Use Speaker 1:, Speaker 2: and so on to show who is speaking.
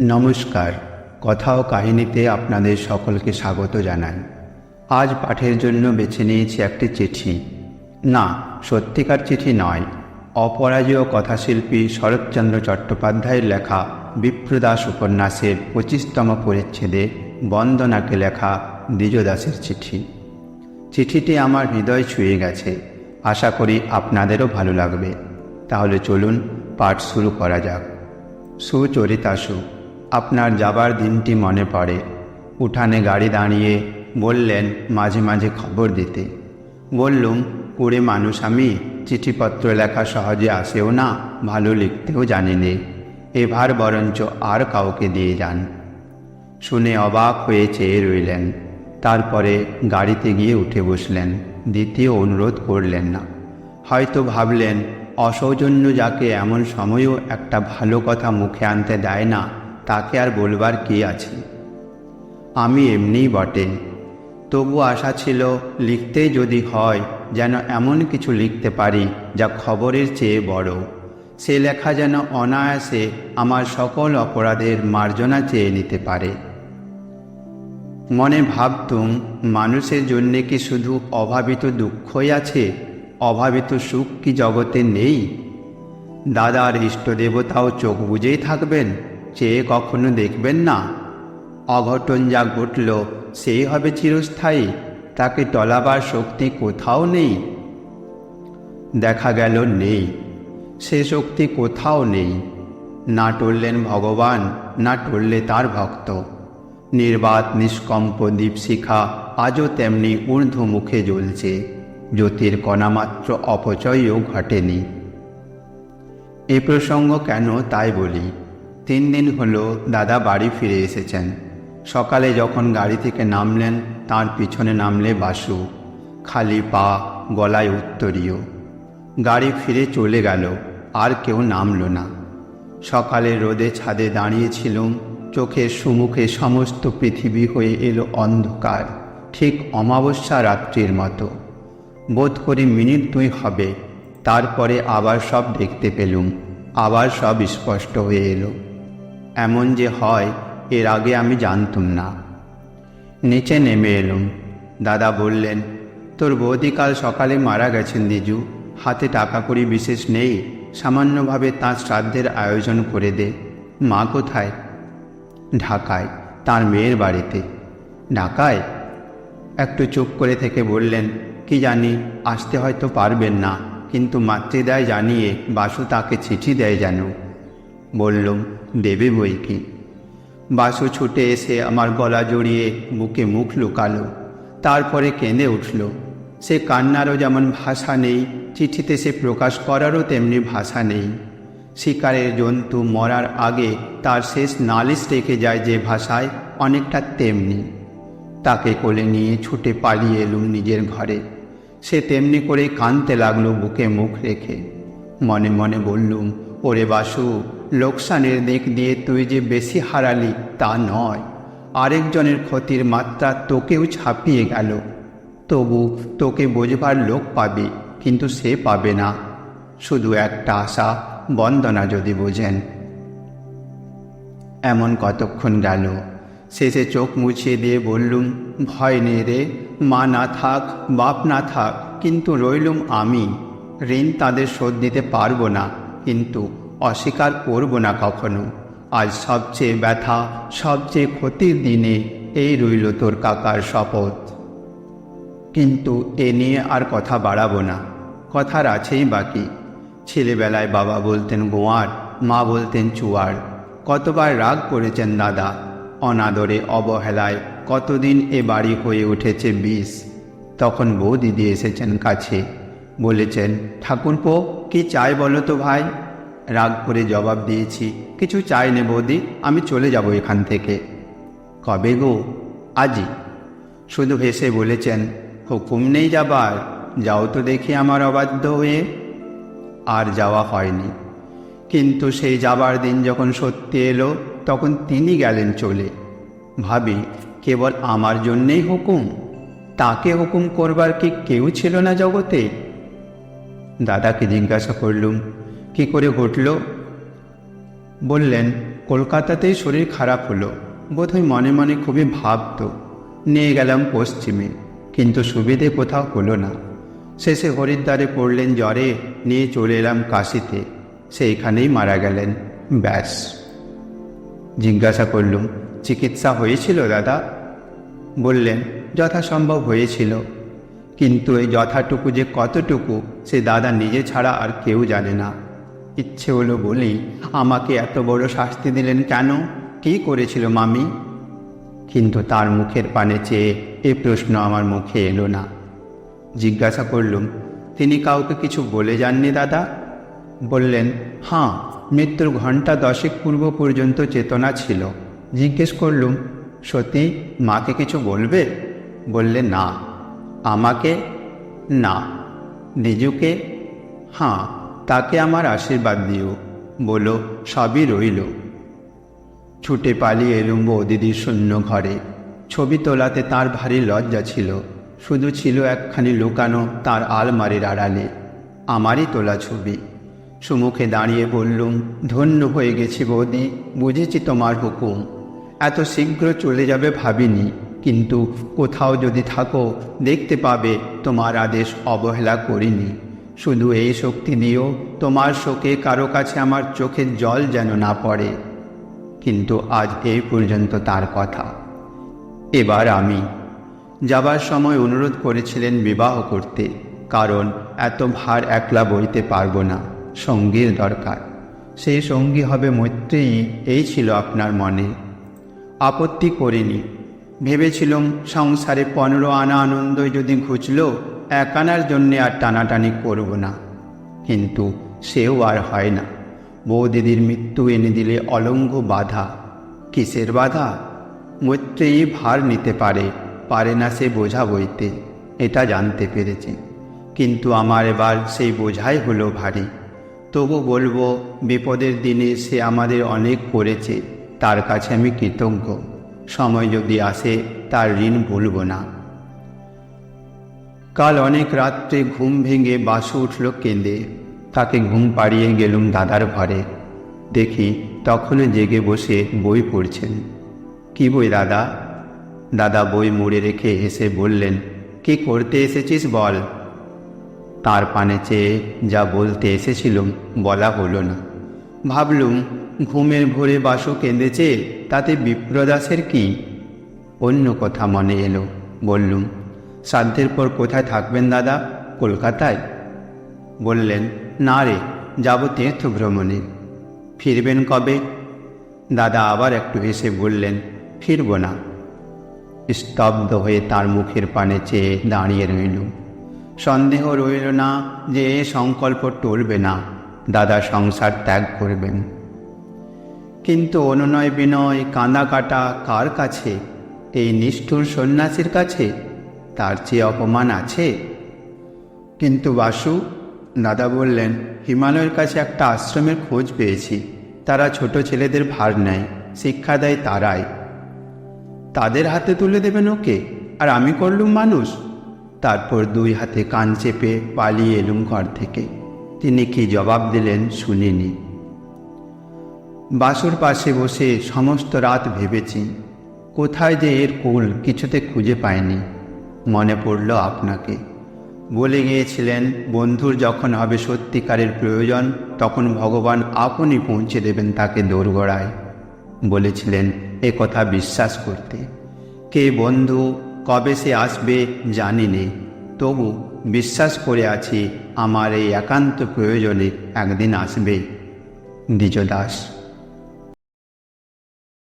Speaker 1: নমস্কার। কথা ও কাহিনীতে আপনাদের সকলকে স্বাগত জানাই। আজ পাঠের জন্য বেছে নিয়েছি একটি চিঠি। না, সত্যিকার চিঠি নয়। অপরাজেয় কথাশিল্পী শরৎচন্দ্র চট্টোপাধ্যায়ের লেখা বিপ্রদাস উপন্যাসের পঁচিশতম পরিচ্ছেদে বন্দনাকে লেখা দ্বিজদাসের চিঠি। চিঠিটি আমার হৃদয় ছুঁয়ে গেছে। আশা করি আপনাদেরও ভালো লাগবে। তাহলে চলুন পাঠ শুরু করা যাক। সুচরিতাসু আপনার যাবার দিনটি মনে পড়ে। উঠানে গাড়ি দাঁড়িয়ে বললেন, মাঝে মাঝে খবর দিতে। বললুম কুড়ে মানুষ আমি, চিঠিপত্র লেখা সহজে আসেও না, ভালো লিখতেও জানি নে। এভার বরঞ্চ আর কাউকে দিয়ে যান। শুনে অবাক হয়ে চেয়ে রইলেন। তারপরে গাড়িতে গিয়ে উঠে বসলেন। দ্বিতীয় অনুরোধ করলেন না। হয়তো ভাবলেন, অসৌজন্য যাকে এমন সময়ও একটা ভালো কথা মুখে আনতে দেয় না তাকে আর বলবার কি আছে? আমি এমনিই বটে। তবু আশা ছিল লিখতে যদি হয়, যেন এমন কিছু লিখতে পারি যা খবরের চেয়ে বড়। সে লেখা যেন অনায়াসে আমার সকল অপরাধের মার্জনা চেয়ে নিতে পারে। মনে ভাবতুম, মানুষের জন্যে কি শুধু অভাবিত দুঃখই আছে? অভাবিত সুখ কি জগতে নেই? দাদার ইষ্টদেবতাও চোখ বুঝেই থাকবেন? চেয়ে কখনো দেখবেন না। অঘটন যা ঘটল সেই হবে চিরস্থায়ী, তাকে টলাবার শক্তি কোথাও নেই। দেখা গেল নেই, সে শক্তি কোথাও নেই। না টললেন ভগবান, না টললে তার ভক্ত। নির্বাত নিষ্কম্প দীপশিখা আজও তেমনি ঊর্ধ্ব মুখে জ্বলছে, জ্যোতির কণামাত্র অপচয়ও ঘটেনি। এ প্রসঙ্গ কেন তাই বলি? তিন দিন হলো দাদা বাড়ি ফিরে এসেছেন। সকালে যখন গাড়ি থেকে নামলেন, তার পিছনে নামলে বাসু। খালি পা, গলায় উত্তরীয়। গাড়ি ফিরে চলে গেল, আর কেউ নামলো না। সকালে রোদে ছাদে দাঁড়িয়েছিলুম চোখের সুমুখে সমস্ত পৃথিবী হয়ে এলো অন্ধকার, ঠিক অমাবস্যা রাত্রির মতো। বোধ করি মিনিট দুই হবে, তারপরে আবার সব দেখতে পেলুম, আবার সব স্পষ্ট হয়ে এলো। এমন যে হয়, এর আগে আমি জানতুম না। নিচে নেমে এলুম। দাদা বললেন, তোর বৌদি কাল সকালে মারা গেছেন দিজু। হাতে টাকা করি বিশেষ নেই, সামান্যভাবে তাঁর শ্রাদ্ধের আয়োজন করে দে। মা কোথায়? ঢাকায়, তার মেয়ের বাড়িতে। ঢাকায়? একটু চুপ করে থেকে বললেন, কি জানি, আসতে হয়তো পারবেন না, কিন্তু মাতৃদায় জানিয়ে বাসু তাকে চিঠি দেয় যেন। বললুম, দেবে বই কি? বাসু ছুটে এসে আমার গলা জড়িয়ে বুকে মুখ লুকালো। তারপরে কেঁদে উঠল। সে কান্নারও যেমন ভাষা নেই, চিঠিতে সে প্রকাশ করারও তেমনি ভাষা নেই। শিকারের জন্তু মরার আগে তার শেষ নালিশ রেখে যায় যে ভাষায় অনেকটা তেমনি। তাকে কোলে নিয়ে ছুটে পালিয়ে এলুম নিজের ঘরে। সে তেমনি করে কানতে লাগল বুকে মুখ রেখে। মনে মনে বললুম, ওরে বাসু লোকসানের দিক দিয়ে তুই যে বেশি হারালি তা নয়। আরেকজনের ক্ষতির মাত্রা তোকেও ছাপিয়ে গেল। তবু তোকে বোঝবার লোক পাবে, কিন্তু সে পাবে না। শুধু একটা আশা, বন্দনা যদি বোঝেন। এমন কতক্ষণ গেল? শেষে চোখ মুছিয়ে দিয়ে বললুম, ভয় নেই রে, মা না থাক, বাপ না থাক, কিন্তু রইলুম আমি। ঋণ তাদের শোধ দিতে পারব না, কিন্তু অস্বীকার করব না কখনো। আজ সবচেয়ে ব্যথা, সবচেয়ে ক্ষতির দিনে এই রইল তোর কাকার শপথ। কিন্তু এ নিয়ে আর কথা বাড়াবো না। কথার আছেই বাকি। ছেলেবেলায় বাবা বলতেন গোয়ার, মা বলতেন চুয়ার। কতবার রাগ করেছেন দাদা। অনাদরে অবহেলায় কতদিন এ বাড়ি হয়ে উঠেছে বিষ। তখন বউ দিদি এসেছেন কাছে। বলেছেন, ঠাকুরপো, কি চাই বলো তো ভাই? রাগ করে জবাব দিয়েছি, কিছু চাই নে বৌদি, আমি চলে যাব এখান থেকে। কবে গো? আজই শুধু হেসে বলেছেন, হুকুম নেই যাবার, যাও তো দেখি আমার অবাধ্য হয়ে। আর যাওয়া হয়নি। কিন্তু সেই যাবার দিন যখন সত্যি এলো, তখন তিনি গেলেন চলে। ভাবি, কেবল আমার জন্যেই হুকুম? তাকে হুকুম করবার কি কেউ ছিল না জগতে? দাদাকে জিজ্ঞাসা করলুম কি করে ঘটল? বললেন, কলকাতাতেই শরীর খারাপ হলো। বোধহয় মনে মনে খুবই ভাবতো। নিয়ে গেলাম পশ্চিমে, কিন্তু সুবিধে কোথাও হলো না। শেষে হরিদ্বারে পড়লেন জ্বরে, নিয়ে চলে এলাম কাশিতে। সেইখানেই মারা গেলেন। ব্যাস। জিজ্ঞাসা করলুম, চিকিৎসা হয়েছিল দাদা? বললেন, যথাসম্ভব হয়েছিল। কিন্তু এই যথাটুকু যে কতটুকু, সে দাদা নিজে ছাড়া আর কেউ জানে না। ইচ্ছে হলো বলি, আমাকে এত বড় শাস্তি দিলেন কেন? কী করেছিল মামি? কিন্তু তার মুখের পানে চেয়ে এ প্রশ্ন আমার মুখে এলো না। জিজ্ঞাসা করলুম, তিনি কাউকে কিছু বলে যাননি দাদা? বললেন হাঁ মৃত্যুর ঘণ্টা দশেক পূর্ব পর্যন্ত চেতনা ছিল। জিজ্ঞেস করলুম সতী মাকে কিছু বলবে? বললে, না। আমাকে? না। নিজুকে? হাঁ তাকে আমার আশীর্বাদ দিও। বলো, সবই রইল। ছুটে পালিয়ে এলুম দিদির শূন্য ঘরে। ছবি তোলাতে তার ভারী লজ্জা ছিল। শুধু ছিল একখানি লুকানো তার আলমারির আড়ালে। আমারই তোলা ছবি। সুমুখে দাঁড়িয়ে বললুম, ধন্য হয়ে গেছি বৌদি, বুঝেছি তোমার হুকুম। এত শীঘ্র চলে যাবে ভাবিনি, কিন্তু কোথাও যদি থাকো, দেখতে পাবে তোমার আদেশ অবহেলা করিনি। শুধু এই শক্তি দিও তোমার শোকে কারও কাছে আমার চোখের জল যেন না পড়ে। কিন্তু আজ এই পর্যন্ত তার কথা। এবার আমি যাবার সময় অনুরোধ করেছিলেন বিবাহ করতে, কারণ এত ভার একলা বইতে পারব না, সঙ্গীর দরকার। সেই সঙ্গী হবে মৈত্রেয়ী, এই ছিল আপনার মনে। আপত্তি করিনি। ভেবেছিলাম সংসারে পনেরো আনা আনন্দই যদি ঘুচল এক আনার জন্যে আর টানাটানি করব না। কিন্তু সেও আর হয় না। বৌদিদির মৃত্যু এনে দিলে অলঙ্গ বাধা। কিসের বাধা? মৈত্রেয়ী ভার নিতে পারে পারে না সে বোঝা বইতে। এটা জানতে পেরেছি। কিন্তু আমার এবার সেই বোঝাই হলো ভারী। তবু বলব, বিপদের দিনে সে আমাদের অনেক করেছে, তার কাছে আমি কৃতজ্ঞ। সময় যদি আসে, তার ঋণ ভুলব না। কাল অনেক রাত্রে ঘুম ভেঙে বাসু উঠল কেঁদে তাকে ঘুম পাড়িয়ে গেলুম দাদার ঘরে। দেখি তখনও জেগে বসে বই পড়ছেন। কি বই দাদা? দাদা বই মুড়ে রেখে হেসে বললেন, কি করতে এসেছিস বল? তার পানে চেয়ে যা বলতে এসেছিলুম বলা হলো না। ভাবলুম, ঘুমের ভোরে বাসু কেঁদেছে, তাতে বিপ্রদাসের কি? অন্য কথা মনে এলো, বললুম শ্রাদ্ধের পর কোথায় থাকবেন দাদা? কলকাতায়। বললেন, না রে, যাব তীর্থ ভ্রমণে। ফিরবেন কবে? দাদা আবার একটু হেসে বললেন, ফিরব না। স্তব্ধ হয়ে তার মুখের পানে চেয়ে দাঁড়িয়ে রইল। সন্দেহ রইল না যে এ সংকল্প টলবে না। দাদা সংসার ত্যাগ করবেন। কিন্তু অনুনয় বিনয় কাঁদা কাটা কার কাছে? এই নিষ্ঠুর সন্ন্যাসীর কাছে? তার চেয়ে অপমান আছে? কিন্তু বাসু, দাদা বললেন, হিমালয়ের কাছে একটা আশ্রমের খোঁজ পেয়েছি। তারা ছোট ছেলেদের ভার নেয়, শিক্ষা দেয় তারাই। তাদের হাতে তুলে দেবেন ওকে? আর আমি করলুম মানুষ? তারপর দুই হাতে কান চেপে পালিয়ে এলুম ঘর থেকে। তিনি কি জবাব দিলেন শুনিনি। বাসুর পাশে বসে সমস্ত রাত ভেবেছি, কোথায় যে এর কুল কিছুতে খুঁজে পায়নি মনে পড়ল আপনাকে। বলে গিয়েছিলেন, বন্ধুর যখন হবে সত্যিকারের প্রয়োজন, তখন ভগবান আপনি পৌঁছে দেবেন তাকে দোরগড়ায়। বলেছিলেন, এ কথা বিশ্বাস করতে। কে বন্ধু, কবে সে আসবে জানি নে। তবু বিশ্বাস করে আছি, আমার এই একান্ত প্রয়োজনে একদিন আসবে। দ্বিজদাস